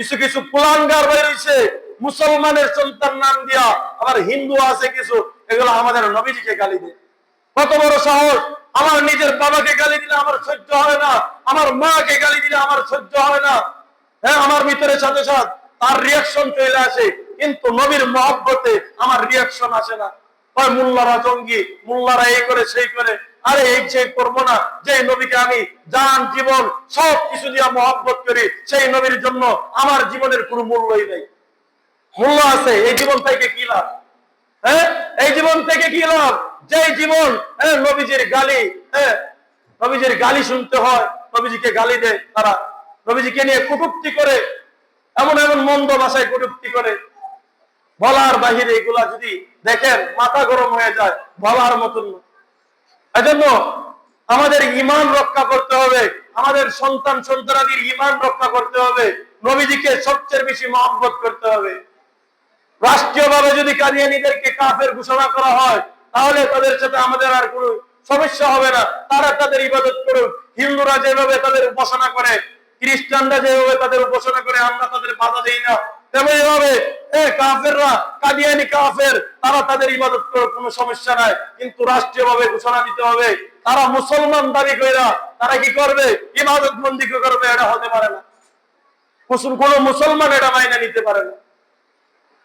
কিছু কিছু কুলাঙ্গার বেরিয়েছে মুসলমানের সন্তান নাম দিয়া, আবার হিন্দু আছে কিছু, এগুলো আমাদের নবীজিকে গালি দেয়। কত বড় সাহস, আমার নিজের বাবাকে গালি দিলে আমার সহ্য হয় না, আমার মাকে গালি দিলে আমার সহ্য হয় না। হ্যাঁ আমার ভিতরে সাথে সাথে তার রিয়াকশন চলে আসে, কিন্তু নবীর মহব্বতে আমার রিয়াকশন আসে না। হয় মোল্লারা জঙ্গি, মোল্লারা এই করে, সেই করে আরে এই যে করব না, যে নবীকে আমি জান, জীবন, সব কিছু দিয়া মহব্বত করি, সেই নবীর জন্য আমার জীবনের কোনো মূল্যই নেই। মূল্য আছে, এই জীবন থেকে কি লাভ? হ্যাঁ? এই জীবন থেকে কি লাভ? যে জীবন হ্যাঁ নবীজির গালি হ্যাঁ নবীজির গালি শুনতে হয়, নবীজিকে গালি দেয় তারা। নবীজিকে নিয়ে কটুক্তি করে, এমন এমন মন্দ ভাষায় কটুক্তি করে। বলার বাহিরে এগুলা যদি দেখেন, মাথা গরম হয়ে যায়, বলার মতন না। এজন্য আমাদের ইমান রক্ষা করতে হবে। আমাদের সন্তান সন্তানাদির ইমান রক্ষা করতে হবে। নবীজিকে সবচেয়ে বেশি মহব্বত করতে হবে। রাষ্ট্রীয়ভাবে যদি কাদিয়ানিদেরকে কাফের ঘোষণা করা হয়, তাহলে তাদের সাথে আমাদের আর কোনো সমস্যা হবে না। তারা তাদের ইবাদত করুক। হিন্দুরা যেভাবে তাদের উপাসনা করে, খ্রিস্টানরা যেভাবে তাদের উপাসনা করে, আমরা তাদের বাধা দিই না। তেমন এভাবে কাফেররা, কাদিয়ানি কাফের, তারা তাদের ইবাদত করে কোনো সমস্যা নাই, কিন্তু রাষ্ট্রীয়ভাবে ঘোষণা দিতে হবে। তারা মুসলমান দাবি কইরা, তারা কি করবে? ইবাদত বন্দি করবে, এটা হতে পারে না। কোনো মুসলমান এটা নিতে পারে না।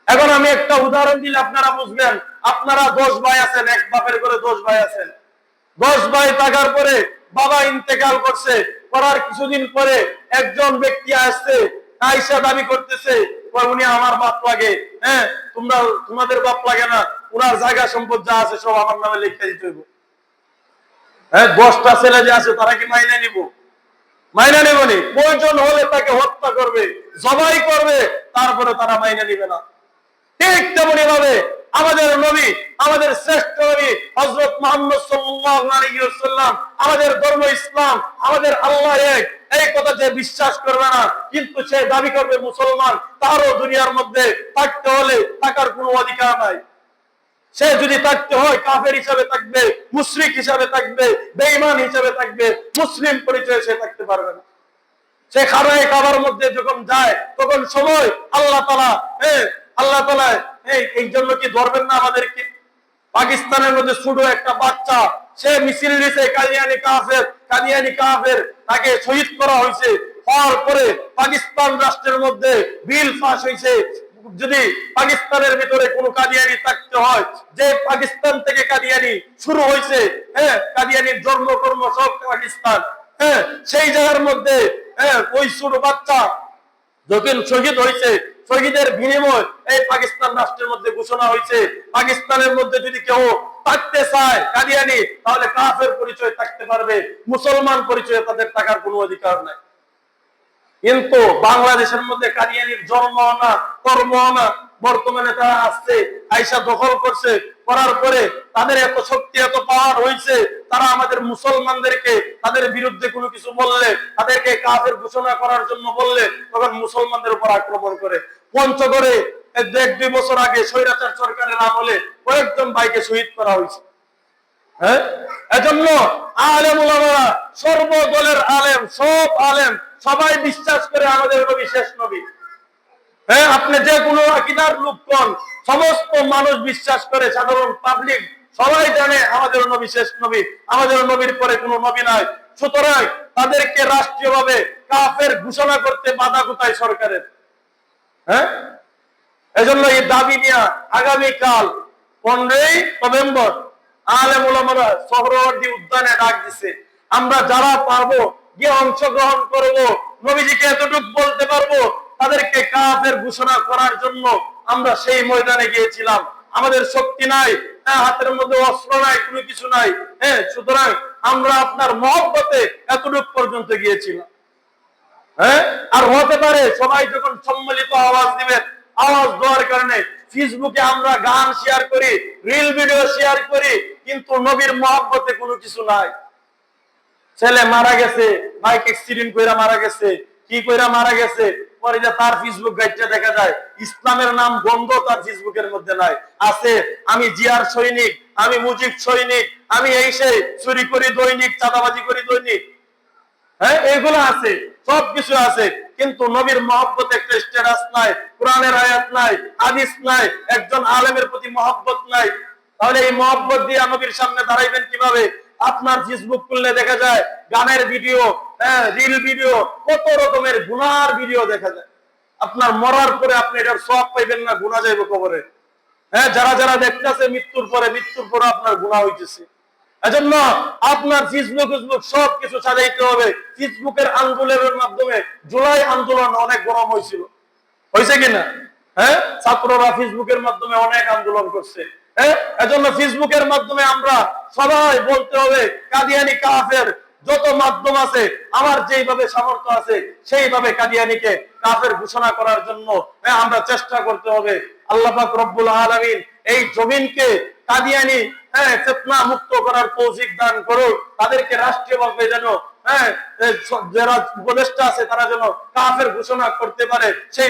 এখন আমি একটা উদাহরণ দিলে আপনারা বুঝবেন, আপনারা দশ ভাই আছেন, এক বাপের করে দশ ভাই আছেন। দশ ভাই থাকার পরে বাবা ইন্তেকাল করছে, করার কিছুদিন পরে একজন ব্যক্তি আসছে আইসা দাবি করতেছে। উনি আমার বাপ লাগে। হ্যাঁ তোমরা, তোমাদের বাপ লাগে না। উনার জায়গা সম্পদ যা আছে সব আমার নামে লিখে দিতে হইব। হ্যাঁ দশটা ছেলে যে আছে, তারা কি মাইনে নিব? মাইনা নেবনি প্রয়োজন হলে তাকে হত্যা করবে, জবাই করবে, তারপরে তারা মাইনে নিবে না। ঠিক তেমনি ভাবে আমাদের নবী, আমাদের শ্রেষ্ঠ নবী হজরত মোহাম্মদ সাল্লাম আমাদের ধর্ম ইসলাম, আমাদের আল্লাহ এক এই কথা যে বিশ্বাস করবে না, কিন্তু সে দাবি করবে মুসলমান, তারও দুনিয়ার মধ্যে থাকতে হলে থাকার কোনো অধিকার নাই। সে যদি থাকতে হয়, কাফের হিসাবে থাকবে, মুশরিক হিসাবে থাকবে, বেঈমান হিসাবে থাকবে, মুসলিম পরিচয়ে সে থাকতে পারবে না। সে খারায় কাবার মধ্যে যখন যায়, তখন সময় আল্লাহ তালা হ্যাঁ আল্লাহ তালা এই জন্য কি ধরবেন না আমাদেরকে? পাকিস্তানের মধ্যে ছোট একটা বাচ্চা সে মিছিল দিছে কাদিয়ানি কাফের কাদিয়ানি কাফের, তাকে শহীদ করা হয়েছে। হওয়ার পরে পাকিস্তান রাষ্ট্রের মধ্যে বিল পাস হয়েছে। যদি পাকিস্তানের ভিতরে কোনো কাদিয়ানি থাকতে হয়, যে পাকিস্তান থেকে কাদিয়ানি শুরু হয়েছে হ্যাঁ কাদিয়ানির জন্মকর্ম সব পাকিস্তান হ্যাঁ সেই জায়গার মধ্যে হ্যাঁ ওই ছোট বাচ্চা যখন শহীদ হয়েছে। শহীদের বিনিময় এই পাকিস্তান রাষ্ট্রের মধ্যে ঘোষণা হয়েছে। পাকিস্তানের মধ্যে যদি কেউ থাকতে চায়, কাদিয়ানি, তাহলে কাফের পরিচয় থাকতে পারবে। মুসলমান পরিচয়ে তাদের থাকার কোনো অধিকার নাই। কিন্তু বাংলাদেশের মধ্যে কাদিয়ানির জন্ম না কর্ম না বর্তমানে তারা আসছে, আইসা দখল করছে, করার পরে তাদের এত শক্তি, এত পাওয়ার হয়েছে তারা আমাদের মুসলমানদেরকে, তাদের বিরুদ্ধে কোনো কিছু বললে, তাদেরকে কাফের ঘোষণা করার জন্য বললে, তখন মুসলমানদের উপর আক্রমণ করে। পঞ্চগড়ে এক দুই বছর আগে স্বৈরাচার সরকারের আমলে কয়েকজন ভাইকে শহীদ করা হয়েছে। হ্যাঁ? এজন্য আলেম ওলামারা সর্বদলের আলেম, সব আলেম, সবাই বিশ্বাস করে আমাদের নবী, শেষ নবী। হ্যাঁ আপনি যে কোনো আকিদার লোক কোন সমস্ত মানুষ বিশ্বাস করে সাধারণ পাবলিক সবাই জানে আমাদের নবী শেষ নবী, আমাদের নবীর পরে কোনো নবী নাই। সুতরাং তাদেরকে রাষ্ট্রীয়ভাবে কাফের ঘোষণা করতে বাধা কোথায় সরকারের? হ্যাঁ? এজন্য এই দাবি নিয়ে আগামীকাল পনেরোই নভেম্বর আলেম ওলামারা সোহরওয়ার্দী উদ্যানে ডাক দিছে, আমরা যারা পারব, গিয়ে অংশগ্রহণ করব, নবীজিকে এতটুকু বলতে পারব তাদেরকে কাফের ঘোষণা করার জন্য আমরা সেই ময়দানে গিয়েছিলাম। আমাদের শক্তি নাই হ্যাঁ, হাতের মধ্যে অস্ত্র নাই কোনো কিছু নাই। হ্যাঁ সুতরাং আমরা আপনার মহব্বতে এতটুকু পর্যন্ত গিয়েছিলাম। হ্যাঁ আর হতে পারে সবাই যখন সম্মিলিত আওয়াজ দিবেন আওয়াজ দেওয়ার কারণে ফেসবুকে আমরা গান শেয়ার করি রিল ভিডিও শেয়ার করি কিন্তু নবীর মহব্বতে কোনো কিছু নাই। ছেলে মারা গেছে বাইক অ্যাক্সিডেন্ট কইরা মারা গেছে কি কইরা মারা গেছে? পরে যে তার ফেসবুক গাইডটা দেখা যায়, ইসলামের নাম গন্ধ তার ফেসবুকের মধ্যে নাই। আছে, আমি জিয়ার সৈনিক, আমি মুজিব সৈনিক, আমি এই সেই চুরি করি দৈনিক, চাঁদাবাজি করি দৈনিক। হ্যাঁ এগুলো আছে সব কিছু আছে। কিন্তু নবীর মহব্বত একটা স্ট্যাটাস নাই, কোরআনের আয়াত নাই, হাদিস নাই, একজন আলেমের প্রতি মহব্বত নাই। তাহলে এই মহব্বত দিয়ে নবীর সামনে দাঁড়াইবেন কীভাবে? আপনার ফেসবুক খুললে দেখা যায়, গানের ভিডিও হ্যাঁ রিল ভিডিও কত রকমের গুনার ভিডিও দেখা যায়। আপনার মরার পরে আপনি এটার সব পাইবেন না যাইব কবরে। হ্যাঁ যারা যারা দেখতেছে মৃত্যুর পরে মৃত্যুর পরে আপনার গুণা হইতেছে। এজন্য আপনার ফেসবুক ফেসবুক সব কিছু হবে। ফেসবুকের আন্দোলনের মাধ্যমে জুলাই আন্দোলন অনেক গরম হয়েছিল। হয়েছে কিনা হ্যাঁ ছাত্ররা ফেসবুকের মাধ্যমে অনেক আন্দোলন করছে। হ্যাঁ এজন্য ফেসবুকের মাধ্যমে আমরা সবাই বলতে হবে, কাদিয়ানি কাফের যত মাধ্যম আছে, আমার যেইভাবে সামর্থ্য আছে, সেইভাবে কাদিয়ানিকে কাফের ঘোষণা করার জন্য আমরা চেষ্টা করতে হবে। আল্লাহ রব্বুল আলামিন এই জমিনকে কাদিয়ানি হ্যাঁ মুক্ত করার দান তাদেরকে রাষ্ট্রীয়ভাবে যেন যারা উপদেষ্টা আছে, তারা যেন কাফের ঘোষণা করতে পারে, সেই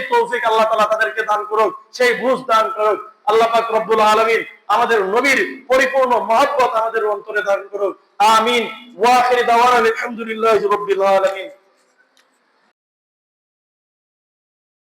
আল্লাহ তাআলা তাদেরকে দান করুক, সেই দান করুক। আমাদের নবীর পরিপূর্ণ মহব্বত আমাদের অন্তরে দান করুক। আমিন। ওয়া আখির দাওয়ানা আলহামদুলিল্লাহি রাব্বিল আলামিন।